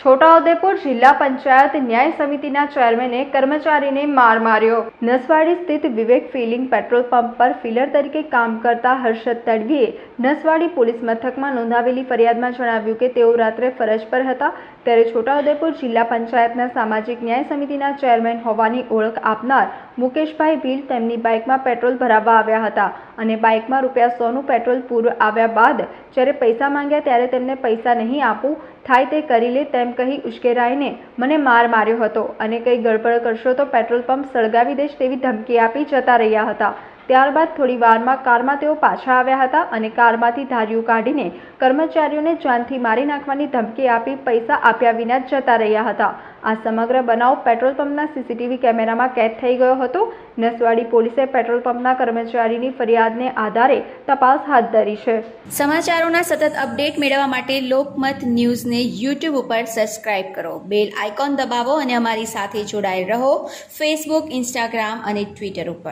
છોટાઉદેપુર જિલ્લા પંચાયત ન્યાય સમિતિના ચેરમેને કર્મચારીને માર માર્યો. નસવાડી સ્થિત વિવેક ફિલિંગ પેટ્રોલ પંપ પર ફિલર તરીકે કામ કરતા હર્ષદ તડવીએ નસવાડી પોલીસ મથકમાં નોંધાવેલી ફરિયાદમાં જણાવ્યું કે તેઓ રાત્રે ફરજ પર હતા ત્યારે છોટાઉદેપુર જિલ્લા પંચાયતના સામાજિક ન્યાય સમિતિના ચેરમેન હોવાની ઓળખ આપનાર મુકેશભાઈ ભીલ તેમની બાઇકમાં પેટ્રોલ ભરાવવા આવ્યા હતા અને બાઇકમાં રૂપિયા સોનું પેટ્રોલ પૂરું આવ્યા બાદ જ્યારે પૈસા માંગ્યા ત્યારે તેમને પૈસા નહીં આપું, થાય તે કરી લે તેમ કહી ઉશ્કેરાઈને મને માર માર્યો હતો અને કંઈ ગડબડ કરશો તો પેટ્રોલ પંપ સળગાવી દઈશ તેવી ધમકી આપી જતા રહ્યા હતા. ત્યારબાદ થોડી વારમાં કારમાં તેઓ પાછા આવ્યા હતા અને કારમાંથી ધાર્યું કાઢીને કર્મચારીઓને જાનથી મારી નાખવાની ધમકી આપી પૈસા આપ્યા વિના જતા રહ્યા હતા. આ સમગ્ર બનાવ પેટ્રોલ પંપના સીસીટીવી કેમેરામાં કેદ થઈ ગયો હતો. નસવાડી પોલીસે પેટ્રોલ પંપના કર્મચારીની ફરિયાદને આધારે તપાસ હાથ ધરી છે. સમાચારોના સતત અપડેટ મેળવવા માટે લોકમત ન્યૂઝને યુટ્યુબ ઉપર સબસ્ક્રાઇબ કરો. બેલ આઇકોન દબાવો અને અમારી સાથે જોડાયેલ રહો. ફેસબુક ઇન્સ્ટાગ્રામ અને ટ્વિટર ઉપર.